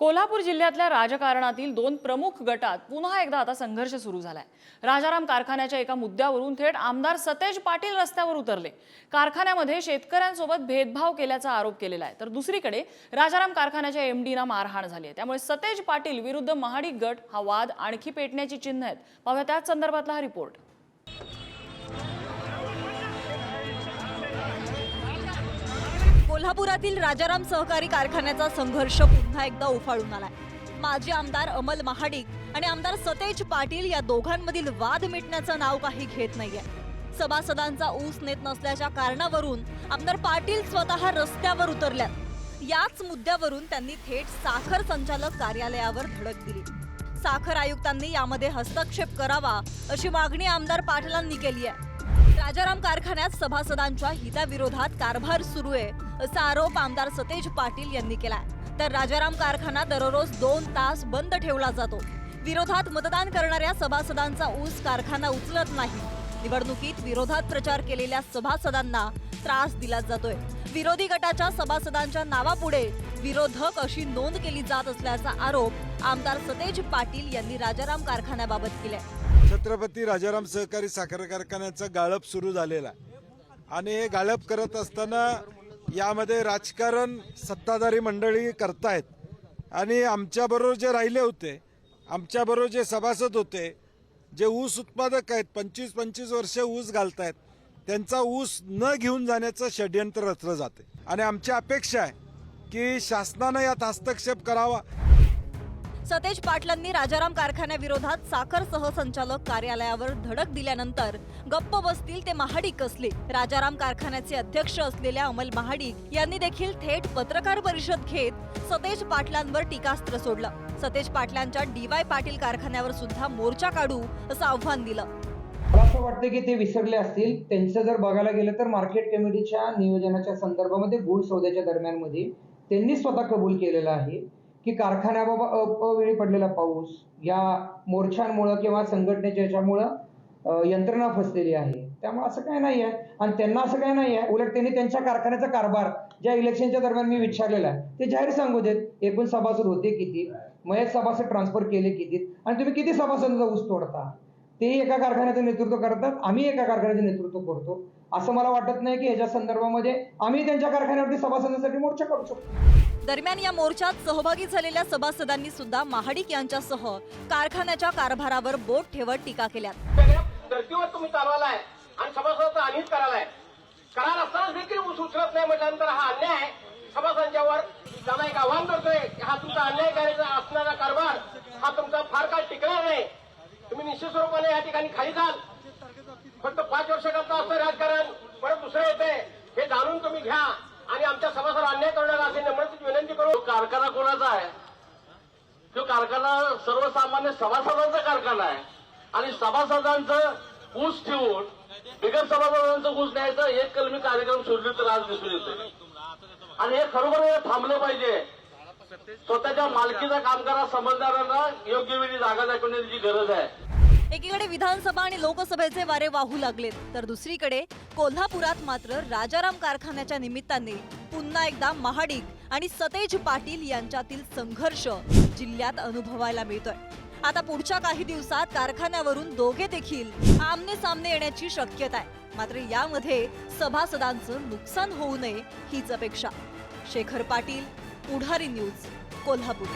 कोल्हापूर जिल्ह्यातल्या राजकारणातील दोन प्रमुख गटात पुन्हा एकदा आता संघर्ष सुरू झालाय. राजाराम कारखान्याच्या एका मुद्द्यावरून थेट आमदार सतेज पाटील रस्त्यावर उतरले. कारखान्यामध्ये शेतकऱ्यांसोबत भेदभाव केल्याचा आरोप केलेला आहे. तर दुसरीकडे राजाराम कारखान्याच्या एमडीना मारहाण झाली आहे. त्यामुळे सतेज पाटील विरुद्ध महाडिक गट हा वाद आणखी पेटण्याची चिन्ह आहेत. पाहूया त्याच संदर्भातला हा रिपोर्ट. कोल्हापुरातील राजाराम सहकारी कारखान्याचा संघर्ष पुन्हा एकदा उफाळून आलाय. माजी आमदार अमल महाडिक आणि आमदार सतेज पाटील या दोघांमधील वाद मिटण्याचं नाव काही घेत नाहीये. सभासदांचा ऊस नेत नसल्याच्या कारणावरून आमदार पाटील स्वतः रस्त्यावर उतरल्यात. याच मुद्द्यावरून त्यांनी थेट साखर संचालक कार्यालयावर धडक दिली. साखर आयुक्तांनी यामध्ये हस्तक्षेप करावा अशी मागणी आमदार पाटलांनी केली आहे राजाराम कारखान्यात सभासदांच्या हिताविरोधात कारभार सुरू आहे असा आरोप आमदार सतेज पाटील यांनी केलाय. तर राजाराम कारखाना दररोज दोन तास बंद ठेवला जातो. विरोधात मतदान करणाऱ्या सभासदांचा ऊस कारखाना उचलत नाही. निवडणुकीत विरोधात प्रचार केलेल्या सभासदांना त्रास दिला जातोय. विरोधी गटाच्या सभासदांच्या नावापुढे विरोधक अशी नोंद केली जात असल्याचा आरोप आमदार सतेज पाटील यांनी राजाराम कारखान्याबाबत केलाय. छत्रपती राजाराम सहकारी साखर कारखान्याचं गाळप सुरू झालेला आहे. आणि हे गाळप करत असताना यामध्ये राजकारण सत्ताधारी मंडळी करतायत. आणि आमच्याबरोबर जे राहिले होते आमच्याबरोबर जे सभासद होते जे ऊस उत्पादक आहेत पंचवीस पंचवीस वर्ष ऊस घालतायत त्यांचा ऊस न घेऊन जाण्याचं षडयंत्र रचलं जाते. आणि आमची अपेक्षा आहे की शासनानं यात हस्तक्षेप करावा. सतेज पाटलांनी राजाराम कारखान्याविरोधात साखर सहसंचालक कार्यालयावर धडक दिल्यानंतर गप्प बसतील ते महाडिक कसले राजाराम कारखान्याचे अध्यक्ष असलेल्या अमल महाडिक यांनी देखील थेट पत्रकार परिषद घेत सतेज पाटलांवर टीकास्त्र सोडलं. सतेज पाटलांच्या डीवाय पाटील कारखान्यावर सुद्धा मोर्चा काढू असं आव्हान दिलं. मला असं वाटतं की ते विसरले असतील. त्यांचं जर बघायला गेलं तर मार्केट कमिटीच्या नियोजनाच्या संदर्भामध्ये गुळ सौद्याच्या दरम्यानमध्ये त्यांनी स्वतः कबूल केलेलं आहे की कारखान्याबाबा अ- अवेळी पडलेला पाऊस या मोर्चांमुळं किंवा संघटनेच्या याच्यामुळं यंत्रणा फसलेली आहे. त्यामुळे असं काय नाही आहे आणि त्यांना असं काय नाही आहे उलट त्यांनी त्यांच्या कारखान्याचा कारभार ज्या इलेक्शनच्या दरम्यान मी विचारलेला आहे ते जाहीर सांगू देत एकूण सभासद होते किती? मयत सभासद ट्रान्सफर केले किती? आणि तुम्ही किती सभासदांचा ऊस तोडता? ते एका कारखान्याचं नेतृत्व करतात आम्ही एका कारखान्याचं नेतृत्व करतो. असं मला वाटत नाही की याच्या संदर्भामध्ये आम्ही त्यांच्या कारखान्यावरती सभासदांसाठी मोर्चा करू शकतो. दरम्यान या मोर्चात सहभागी झालेल्या सभासदांनी सुद्धा महाडिक यांच्यासह कारखान्याच्या कारभारावर बोट ठेवत टीका केल्या धर्तीवर तुम्ही चालवालाय आणि सभासदाचा हानीच करायलाय. करार असताना देखील ऊस उचलत नाही म्हटल्यानंतर हा अन्याय आहे सभासदांच्यावर एक आव्हान करतोय. की हा तुमचा अन्याय करायचा असणारा कारभार हा तुमचा फार काळ टिकणार नाही तुम्ही निश्चित स्वरूपाने या ठिकाणी खाली जाल फक्त पाच वर्षाकरता असतं राजकारण परत दुसरं येते. हे जाणून तुम्ही घ्या. आणि आमच्या सभासद अन्याय करण्याला असे नम्रतेची विनंती करू. कारखाना कोणाचा आहे? तो कारखाना सर्वसामान्य सभासदांचा कारखाना आहे. आणि सभासदांचं ऊस ठेवून बिगर सभासदांचं ऊस न्यायचं एक कलमी कार्यक्रम सोडले तर आज दिसून येतो आणि हे खरोखर थांबलं पाहिजे. स्वतःच्या मालकीचा कामगारा समजणाऱ्यांना योग्य वेळी जागा दाखवण्याची गरज आहे. एकीकडे विधानसभा आणि लोकसभेचे वारे वाहू लागलेत तर दुसरीकडे कोल्हापुरात मात्र राजाराम कारखान्याच्या निमित्ताने पुन्हा एकदा महाडिक आणि सतेज पाटील यांच्यातील संघर्ष जिल्ह्यात अनुभवायला मिळतोय. आता पुढच्या काही दिवसात कारखान्यावरून दोघे देखील आमने सामने येण्याची शक्यता आहे. मात्र यामध्ये सभासदांचं नुकसान होऊ नये हीच अपेक्षा. शेखर पाटील पुढारी न्यूज कोल्हापूर.